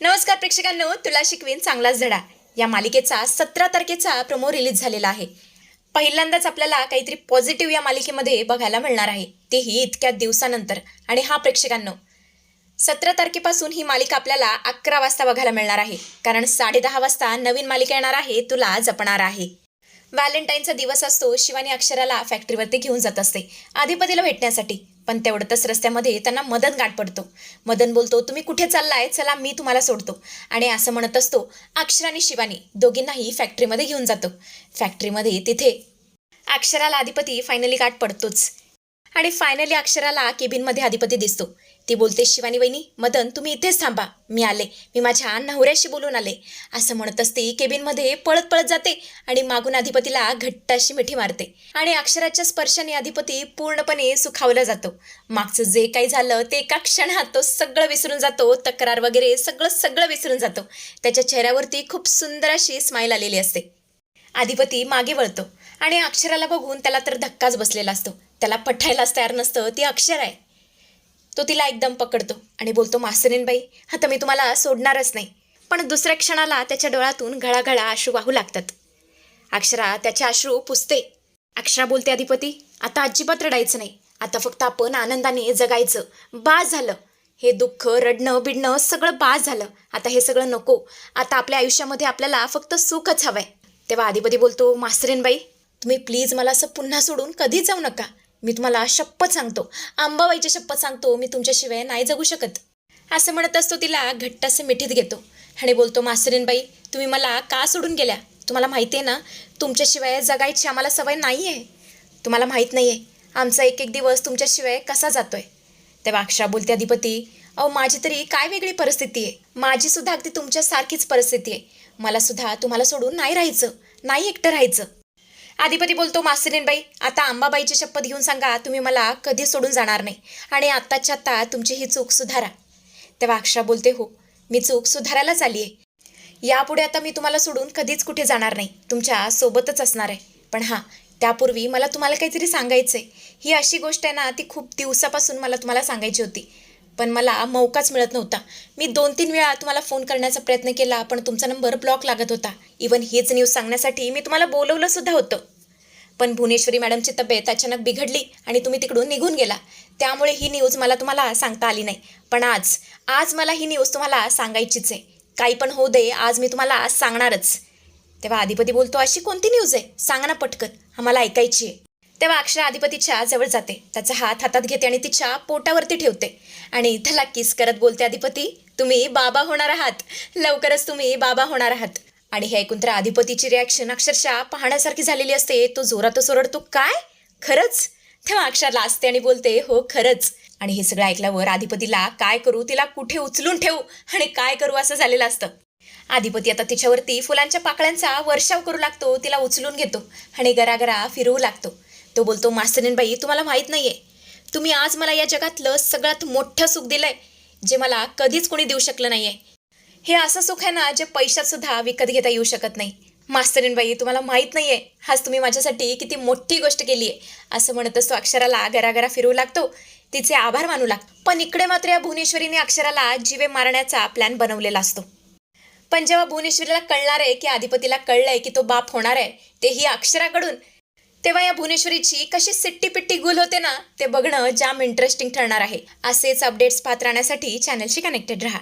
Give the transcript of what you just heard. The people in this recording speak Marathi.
नमस्कार प्रेक्षकांनो तुला शिकवीन चांगलाच धडा. या मालिकेचा सतरा तारखेचा प्रमो रिलीज झालेला आहे. पहिल्यांदाच आपल्याला काहीतरी पॉझिटिव्ह या मालिकेमध्ये बघायला मिळणार आहे. तेही इतक्या दिवसानंतर. आणि हा प्रेक्षकांनो सतरा तारखेपासून ही मालिका आपल्याला अकरा वाजता बघायला मिळणार आहे. कारण साडेदहा वाजता नवीन मालिका येणार आहे तुला जपणार आहे. व्हॅलेंटाईनचा दिवस असतो शिवानी अक्षराला फॅक्टरीवरती घेऊन जात असते. अधिपतीला भेटण्यासाठी पण तेवढंच रस्त्यामध्ये त्यांना मदन गाठ पडतो. मदन बोलतो तुम्ही कुठे चाललाय? चला मी तुम्हाला सोडतो. आणि असं म्हणत असतो अक्षर आणि शिवानी दोघींनाही फॅक्टरीमध्ये घेऊन जातो. फॅक्टरीमध्ये तिथे अक्षराला अधिपती फायनली गाठ पडतोच. आणि फायनली अक्षराला केबिनमध्ये अधिपती दिसतो. ती बोलते शिवानी वहिनी मदन तुम्ही इथेच थांबा. मी आले. मी माझ्या नवऱ्याशी बोलून आले. असं म्हणत असते केबिनमध्ये पळत पळत जाते आणि मागून अधिपतीला घट्ट अशी मिठी मारते. आणि अक्षराच्या स्पर्शाने अधिपती पूर्णपणे सुखावला जातो. मागचं जे काही झालं ते एका क्षणात तो सगळं विसरून जातो. तक्रार वगैरे सगळं सगळं विसरून जातो. त्याच्या चेहऱ्यावरती खूप सुंदर अशी स्माईल आलेली असते. अधिपती मागे वळतो. आणि अक्षराला बघून त्याला तर धक्काच बसलेला असतो. त्याला पठायलाच तयार नसतं. ती अक्षर आहे. तो तिला एकदम पकडतो आणि बोलतो मास्तरीनबाई आता मी तुम्हाला सोडणारच नाही. पण दुसऱ्या क्षणाला त्याच्या डोळ्यातून घळाघळा अश्रू वाहू लागतात. अक्षरा त्याचे अश्रू पुसते. अक्षरा बोलते अधिपती आता अजिबात रडायचं नाही. आता फक्त आपण आनंदाने जगायचं. बास झालं. हे दुःख रडणं बिडणं सगळं बास झालं. आता हे सगळं नको. आता आपल्या आयुष्यामध्ये आपल्याला फक्त सुखच हवंय. तेव्हा अधिपती बोलतो मास्तरीनबाई तुम्ही प्लीज मला असं पुन्हा सोडून कधीच जाऊ नका. मी तुम्हाला शपथ सांगतो. आंबाबाईची शपथ सांगतो मी तुमच्याशिवाय नाही जगू शकत. असं म्हणत असतो तिला घट्ट असं मिठीत घेतो. आणि बोलतो मास्तरीनबाई तुम्ही मला का सोडून गेल्या? तुम्हाला माहिती आहे ना तुमच्याशिवाय जगायची आम्हाला सवय नाही आहे तुम्हाला माहीत नाही आहे आमचा एक एक दिवस तुमच्याशिवाय कसा जातोय. तेव्हा अक्षरा बोलते अधिपती अहो माझी तरी काय वेगळी परिस्थिती आहे? माझी सुद्धा अगदी तुमच्यासारखीच परिस्थिती आहे. मला सुद्धा तुम्हाला सोडून नाही राहायचं नाही एकटं राहायचं. अधिपती बोलतो मास्तरीनबाई आता आंबाबाईची शपथ घेऊन सांगा तुम्ही मला कधी सोडून जाणार नाही. आणि आत्ताच्या आत्ता तुमची ही चूक सुधारा. तेव्हा अक्षरा बोलते हो मी चूक सुधारायलाच आली आहे. यापुढे आता मी तुम्हाला सोडून कधीच कुठे जाणार नाही. तुमच्या सोबतच असणार आहे. पण हां त्यापूर्वी मला तुम्हाला काहीतरी सांगायचं आहे ही अशी गोष्ट आहे ना ती खूप दिवसापासून मला तुम्हाला सांगायची होती. पण मला मौकाच मिळत नव्हता. मी दोन तीन वेळा तुम्हाला फोन करण्याचा प्रयत्न केला पण तुमचा नंबर ब्लॉक लागत होता. इवन हीच न्यूज सांगण्यासाठी मी तुम्हाला बोलवलं सुद्धा होतं. पण भुवनेश्वरी मॅडमची तब्येत अचानक बिघडली आणि तुम्ही तिकडून निघून गेला. त्यामुळे ही न्यूज मला तुम्हाला सांगता आली नाही. पण आज आज मला ही न्यूज तुम्हाला सांगायचीच आहे. काही पण होऊ दे आज मी तुम्हाला आज सांगणारच. तेव्हा अधिपती बोलतो अशी कोणती न्यूज आहे? सांगा ना पटकन. आम्हाला ऐकायची आहे. तेव्हा अक्षरा अधिपतीच्या जवळ जाते. त्याचा हात हातात घेते आणि तिच्या पोटावरती ठेवते. आणि त्याला किस करत बोलते अधिपती तुम्ही बाबा होणार आहात. लवकरच तुम्ही बाबा होणार आहात. आणि हे ऐकून तर अधिपतीची रिॲक्शन अक्षरशः पाहण्यासारखी झालेली असते. तो जोरातच ओरडतो काय? खरंच? तेव्हा अक्षर लाजते आणि बोलते हो खरंच. आणि हे सगळं ऐकल्यावर अधिपतीला काय करू? तिला कुठे उचलून ठेवू? आणि काय करू? असं झालेलं असतं. अधिपती आता तिच्यावरती फुलांच्या पाकळ्यांचा वर्षाव करू लागतो. तिला उचलून घेतो आणि गरागरा फिरवू लागतो. तो बोलतो मास्तरीनबाई तुम्हाला माहीत नाहीये. तुम्ही आज मला या जगातलं सगळ्यात मोठं सुख दिलंय जे मला कधीच कोणी देऊ शकलं नाहीये. हे असं सुख आहे ना जे पैशात सुद्धा विकत घेता येऊ शकत नाही. मास्तरीनबाई तुम्हाला माहीत नाहीये आज तुम्ही माझ्यासाठी किती मोठी गोष्ट केली आहे असं म्हणत असतो अक्षराला घराघरा फिरवू लागतो. तिचे आभार मानू लागतो. पण इकडे मात्र या भुवनेश्वरीने अक्षराला जीवे मारण्याचा प्लॅन बनवलेला असतो. पण जेव्हा भुवनेश्वरीला कळणार आहे की अधिपतीला कळलंय की तो बाप होणार आहे तेही अक्षराकडून. तेव्हा या भुवनेश्वरीची कशी सिट्टी पिट्टी गुल होते ना ते बघणं जाम इंटरेस्टिंग ठरणार आहे. असेच अपडेट्स पाहत राहण्यासाठी चॅनलशी कनेक्टेड राहा.